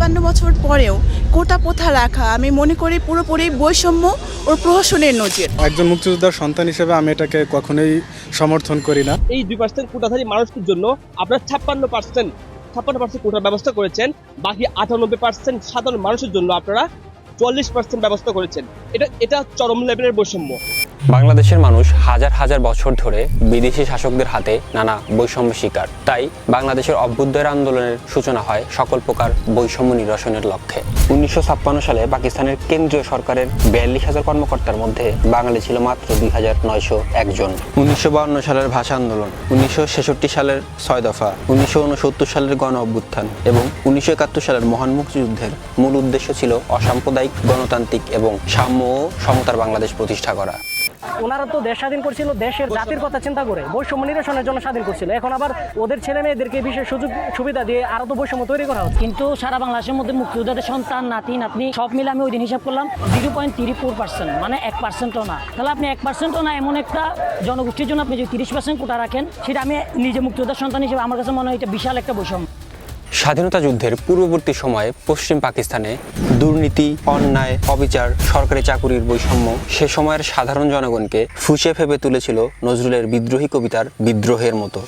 ছাপ্পান্ন বছর পরেও কোটা প্রথা রাখা আমি মনে করি পুরোপুরি বৈষম্য ও প্রহসনের নজির। একজন মুক্তিযোদ্ধার সন্তান হিসেবে আমি এটাকে কখনোই সমর্থন করি না। এই দুই পার্সেন্ট কোটাধারী মানুষদের জন্য আপনারা ছাপ্পান্ন পার্সেন্ট ছাপ্পান্ন পার্সেন্ট কোটার ব্যবস্থা করেছেন বাকি আটানব্বই পার্সেন্ট সাধারণ মানুষের জন্য আপনারা চল্লিশ পার্সেন্ট ব্যবস্থা করেছেন। এটা এটা চরম লেভেলের বৈষম্য। বাংলাদেশের মানুষ হাজার হাজার বছর ধরে বিদেশি শাসকদের হাতে নানা বৈষম্য শিকার। তাই বাংলাদেশের অভ্যুদয়ের আন্দোলনের সূচনা হয় সকল প্রকার বৈষম্য নিরসনের লক্ষ্যে। উনিশশো ছাপ্পান্ন সালে পাকিস্তানের কেন্দ্রীয় সরকারের বিয়াল্লিশ হাজার কর্মকর্তার মধ্যে বাঙালি ছিল মাত্র দুই হাজার নয়শো একজন উনিশশো সালের ভাষা আন্দোলন, উনিশশো ছেষট্টি সালের ছয় দফা, উনিশশো উনসত্তর সালের গণ অভ্যুত্থান এবং উনিশশো একাত্তর সালের মহান মুক্তিযুদ্ধের মূল উদ্দেশ্য ছিল অসাম্প্রদায়িক গণতান্ত্রিক এবং সাম্য ও সমতার বাংলাদেশ প্রতিষ্ঠা করা। ওনারা তো দেশ স্বাধীন করছিল দেশের জাতির কথা চিন্তা করে বৈষম্য নিরসনের জন্য স্বাধীন করছিল। এখন আবার ওদের ছেলে মেয়েদেরকে বিশেষ সুযোগ সুবিধা দিয়ে আরও তো বৈষম্য তৈরি করা হচ্ছে। কিন্তু সারা বাংলাদেশের মধ্যে মুক্তিযোদ্ধাদের সন্তান নাতি নাতনি সব মিলে আমি ওই দিন হিসাব করলাম zero point three four percent মানে এক পার্সেন্টও না। তাহলে আপনি এক পার্সেন্টও না এমন একটা জনগোষ্ঠীর জন্য আপনি যদি তিরিশ পার্সেন্ট কোটা রাখেন সেটা আমি নিজে মুক্তিযোদ্ধার সন্তান হিসেবে আমার কাছে মনে হয় এটা বিশাল একটা বৈষম্য। স্বাধীনতা যুদ্ধের পূর্ববর্তী সময়ে পশ্চিম পাকিস্তানে দুর্নীতি, অন্যায়, অবিচার, সরকারি চাকুরির বৈষম্য সে সময়ের সাধারণ জনগণকে ফুসে ফেবে তুলেছিল নজরুলের বিদ্রোহী কবিতার বিদ্রোহের মতো।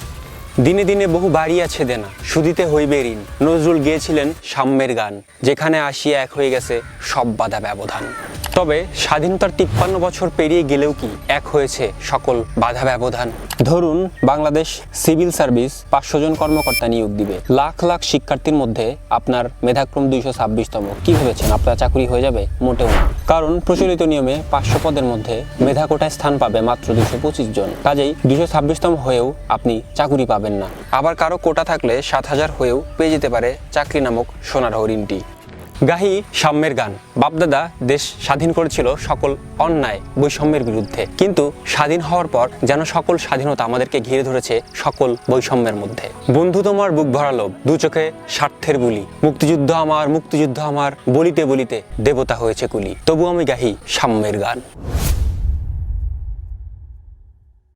দিনে দিনে বহু বাড়ি আছে দেনা। সুদিতে হইবে ঋণ। নজরুল গিয়েছিলেন সাম্যের গান, যেখানে আসিয়া এক হয়ে গেছে সব বাধা ব্যবধান। তবে স্বাধীনতার তিপ্পান্ন বছর পেরিয়ে গেলেও কি এক হয়েছে সকল বাধা ব্যবধান? ধরুন, বাংলাদেশ সিভিল সার্ভিস পাঁচশো জন কর্মকর্তা নিয়োগ দিবে। লাখ লাখ শিক্ষার্থীর মধ্যে আপনার মেধাক্রম দুইশো ছাব্বিশতম। কি ভেবেছেন? আপনার চাকরি হয়ে যাবে? মোটেও না। কারণ প্রচলিত নিয়মে পাঁচশো পদের মধ্যে মেধা কোটায় স্থান পাবে মাত্র দুশো পঁচিশ জন। কাজেই দুশো ছাব্বিশতম হয়েও আপনি চাকুরি পাবেন না। আবার কারও কোটা থাকলে সাত হাজার হয়েও পেয়ে যেতে পারে চাকরি নামক সোনার হরিণটি। গাহি সাম্যের গান। বাপদাদা দেশ স্বাধীন করেছিল সকল অন্যায় বৈষম্যের বিরুদ্ধে। কিন্তু স্বাধীন হওয়ার পর যেন সকল স্বাধীনতা আমাদেরকে ঘিরে ধরেছে সকল বৈষম্যের মধ্যে। বন্ধু তোমার বুক ভরা লোভ দু চোখে স্বার্থের বুলি। মুক্তিযুদ্ধ আমার মুক্তিযুদ্ধ আমার, বলিতে বলিতে দেবতা হয়েছে কুলি। তবু আমি গাহি সাম্যের গান।